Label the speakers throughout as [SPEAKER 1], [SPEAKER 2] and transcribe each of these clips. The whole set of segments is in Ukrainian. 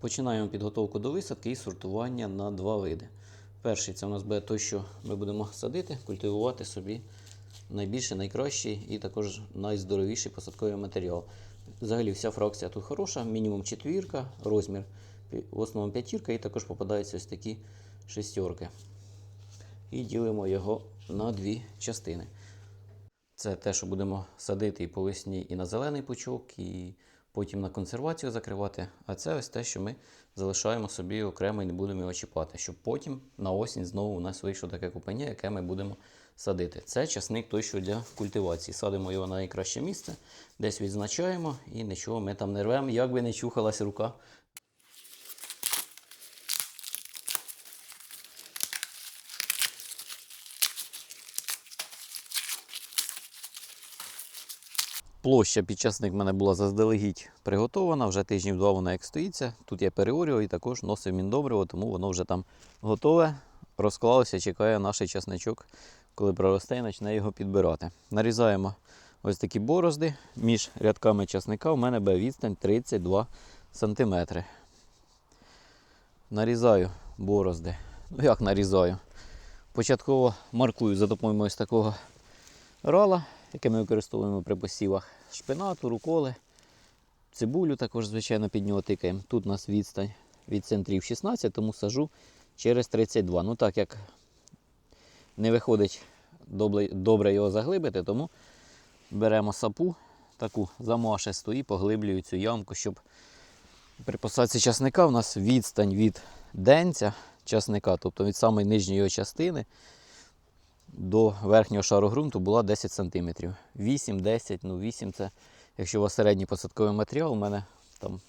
[SPEAKER 1] Починаємо підготовку до висадки і сортування на два види. Перший це у нас буде той, що ми будемо садити, культивувати собі найбільший, найкращий і також найздоровіший посадковий матеріал. Взагалі вся фракція тут хороша, мінімум четвірка, розмір в основному п'ятірка, і також попадаються ось такі шестерки. І ділимо його на дві частини. Це те, що будемо садити і по весні, і на зелений пучок, і потім на консервацію закривати. А це ось те, що ми залишаємо собі окремо і не будемо його чіпати, щоб потім на осінь знову у нас вийшло таке купання, яке ми будемо садити. Це часник той, що для культивації. Садимо його на найкраще місце, десь відзначаємо і нічого ми там не рвемо, як би не чухалась рука. Площа під часник в мене була заздалегідь приготована, вже тижнів два вона як стоїться. Тут я переорював і також носив міндобриво, тому воно вже там готове, розклалося, чекає наш часничок, коли проросте і почне його підбирати. Нарізаємо ось такі борозди. Між рядками часника у мене буде відстань 32 см. Нарізаю борозди. Ну як нарізаю? Початково маркую за допомогою ось такого рала, яке ми використовуємо при посівах шпинату, руколи, цибулю також, звичайно, під нього тикаємо. Тут у нас відстань від центрів 16, тому сажу через 32. Ну так як не виходить добре, його заглибити, тому беремо сапу, таку замашисту і поглиблюю цю ямку, щоб при посадці часника у нас відстань від денця часника, тобто від самої нижньої частини до верхнього шару ґрунту була 10 см. 8-10, ну 8 це, якщо у вас середній посадковий матеріал, у мене там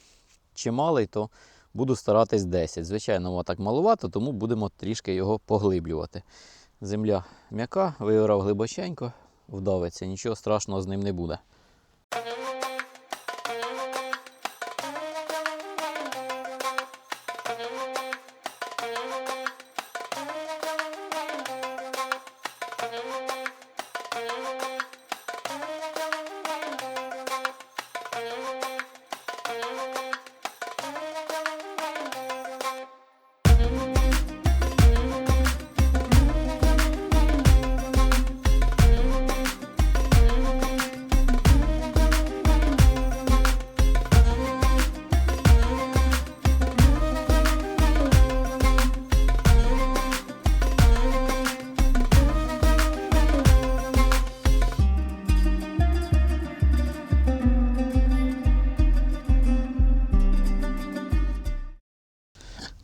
[SPEAKER 1] чималий, то буду старатись 10. Звичайно, так малувато, тому будемо трішки його поглиблювати. Земля м'яка, виорав глибоченько, вдавиться, нічого страшного з ним не буде. Thank you.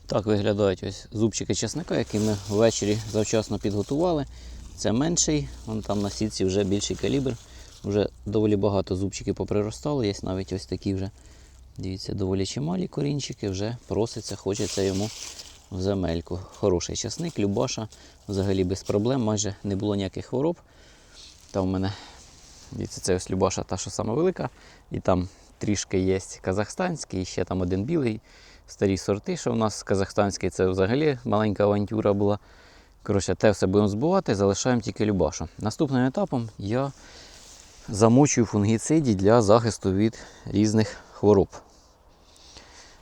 [SPEAKER 1] Так виглядають ось зубчики чесника, які ми ввечері завчасно підготували. Це менший, вон там на сітці вже більший калібр. Вже доволі багато зубчиків поприростало, є навіть ось такі вже. Дивіться, доволі чималі корінчики, вже проситься, хочеться йому в земельку. Хороший часник, Любаша, взагалі без проблем, майже не було ніяких хвороб. Там у мене, дивіться, це ось Любаша, та, що сама велика, і там трішки є казахстанський, і ще там один білий старі сорти, що в нас казахстанський, це взагалі маленька авантюра була. Коротше, те все будемо збивати, залишаємо тільки Любашу. Наступним етапом я замочую фунгіциді для захисту від різних хвороб.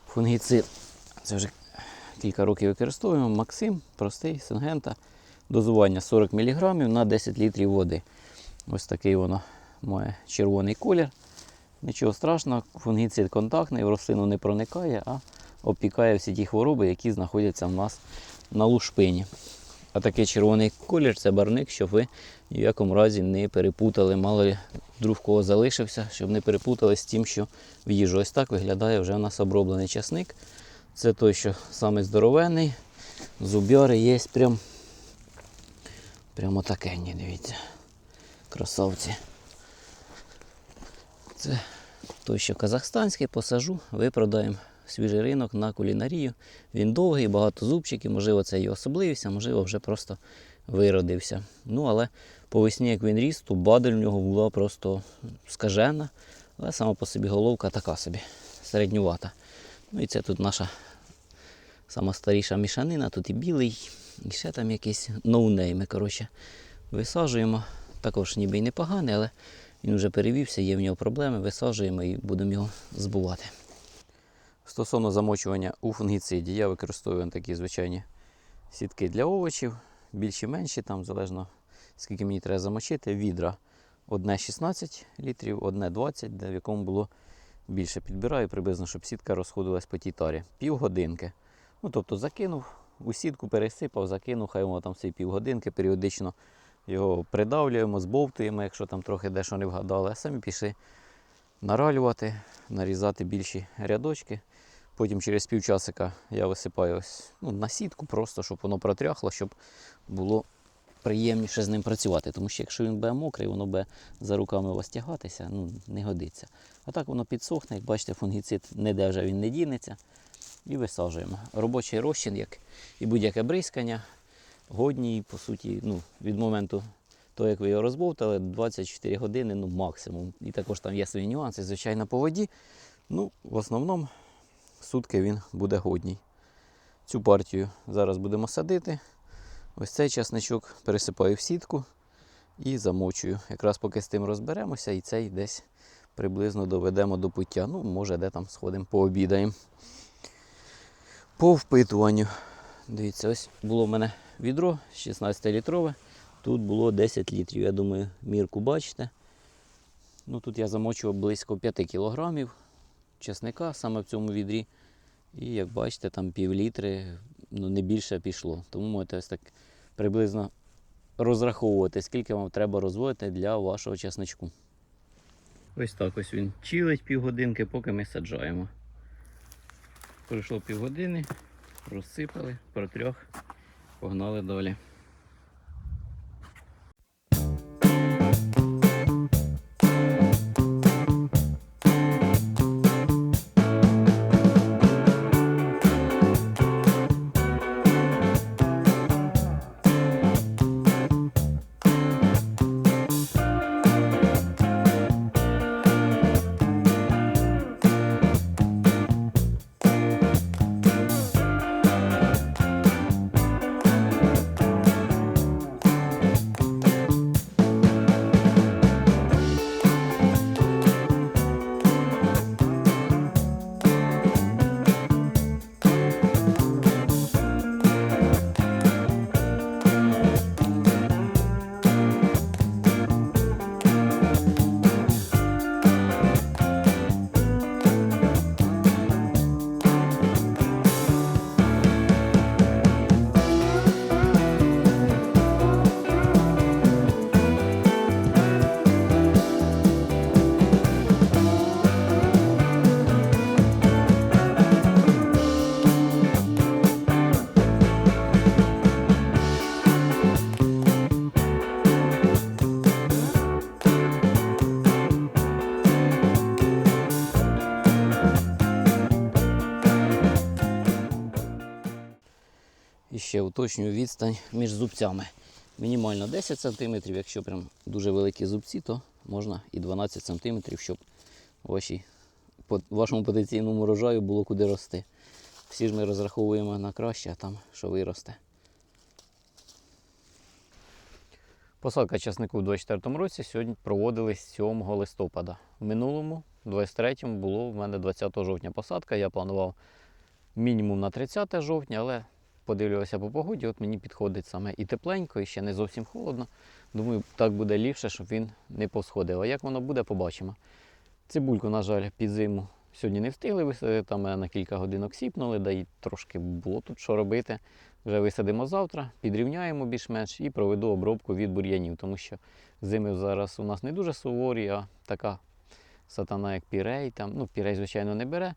[SPEAKER 1] Фунгіцид це вже кілька років використовуємо. Максим, простий, сингента. Дозування 40 мг на 10 літрів води. Ось такий воно має червоний колір. Нічого страшного, фунгіцид контактний, в рослину не проникає, а обпікає всі ті хвороби, які знаходяться в нас на лушпині. А такий червоний колір це барник, щоб ви ні в якому разі не перепутали, мало ли вдруг кого залишився, щоб не перепутали з тим, що в їжу. Ось так виглядає вже у нас оброблений часник. Це той, що саме здоровенний. Зубяри є прям, прямо такенні, дивіться. Красавці. Це той, що казахстанський, посажу, випродаємо свіжий ринок на кулінарію. Він довгий, багато зубчиків, можливо, це його особливість, а можливо, вже просто виродився. Ну, але по весні, як він ріс, то бадель в нього була просто скажена, але сама по собі головка така собі, середнювата. Ну і це тут наша сама старіша мішанина, тут і білий, і ще там якісь ноунейми. Коротше, висаджуємо. Також ніби й непоганий, але він вже перевівся, є в нього проблеми, висаджуємо і будемо його збувати. Стосовно замочування у фунгіциді, я використовую такі звичайні сітки для овочів, більші менші, там залежно скільки мені треба замочити. Відра одне 16 літрів, одне 20, де в якому було більше. Підбираю приблизно, щоб сітка розходилась по тій тарі. Півгодинки. Ну, тобто закинув у сітку, пересипав, закинув, хай воно там всі півгодинки, періодично його придавлюємо, збовтуємо, якщо там трохи дещо не вгадали, а самі пішли наралювати, нарізати більші рядочки. Потім через півчасика я висипаю ось, ну, на сітку, просто щоб воно протряхло, щоб було приємніше з ним працювати. Тому що якщо він буде мокрий, воно буде за руками у вас тягатися, ну, не годиться. А так воно підсохне, як бачите, фунгіцид ніде вже він не дінеться. І висаджуємо. Робочий розчин, як і будь-яке бризкання, годні, по суті, ну, від моменту того, як ви його розбовтали, 24 години ну, максимум. І також там є свої нюанси, звичайно, по воді. Ну, в основному сутки він буде годній. Цю партію зараз будемо садити. Ось цей часничок пересипаю в сітку і замочую. Якраз поки з тим розберемося, і цей десь приблизно доведемо до пуття. Ну, може, де там сходимо, пообідаємо. По впитуванню. Дивіться, ось було в мене відро 16-літрове. Тут було 10 літрів. Я думаю, мірку бачите. Ну, тут я замочував близько 5 кілограмів чесника саме в цьому відрі. І як бачите, там пів літри, ну не більше пішло. Тому можете ось так приблизно розраховувати, скільки вам треба розводити для вашого чесничку. Ось так ось він чилить півгодинки, поки ми саджаємо. Пройшло півгодини, розсипали, протрьох, погнали далі. Ще уточнюю відстань між зубцями. Мінімально 10 см, якщо прям дуже великі зубці, то можна і 12 см, щоб вашій, вашому потенційному урожаю було куди рости. Всі ж ми розраховуємо на краще, а там що виросте. Посадка часнику у 2024 році сьогодні проводилась 7 листопада. В минулому, 23-му, було в мене 20 жовтня посадка. Я планував мінімум на 30 жовтня, але подивлювався по погоді, от мені підходить саме і тепленько, і ще не зовсім холодно. Думаю, так буде ліпше, щоб він не посходив. А як воно буде, побачимо. Цибульку, на жаль, під зиму сьогодні не встигли висадити, там на кілька годинок сіпнули, да й трошки було тут що робити. Вже висадимо завтра, підрівняємо більш-менш і проведу обробку від бур'янів, тому що зими зараз у нас не дуже суворі, а така сатана, як пірей. Там, ну, пірей, звичайно, не бере.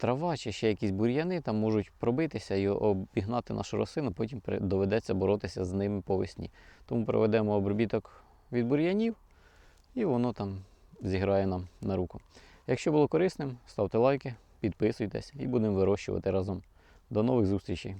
[SPEAKER 1] Трава чи ще якісь бур'яни там можуть пробитися і обігнати нашу рослину, потім доведеться боротися з ними по весні. Тому проведемо обробіток від бур'янів і воно там зіграє нам на руку. Якщо було корисним, ставте лайки, підписуйтесь і будемо вирощувати разом. До нових зустрічей!